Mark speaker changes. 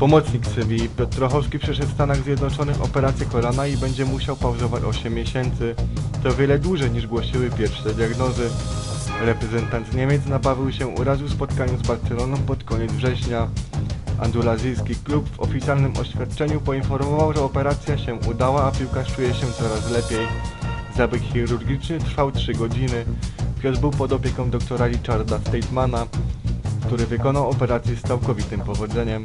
Speaker 1: Pomocnik Sywii Piotr Trochowski przeszedł w Stanach Zjednoczonych operację kolana i będzie musiał pauzować 8 miesięcy. To wiele dłużej niż głosiły pierwsze diagnozy. Reprezentant Niemiec nabawił się urazu w spotkaniu z Barceloną pod koniec września. Andulazyjski klub w oficjalnym oświadczeniu poinformował, że operacja się udała, a piłkarz czuje się coraz lepiej. Zabieg chirurgiczny trwał 3 godziny. Piotr był pod opieką doktora Richarda Statemana, który wykonał operację z całkowitym powodzeniem.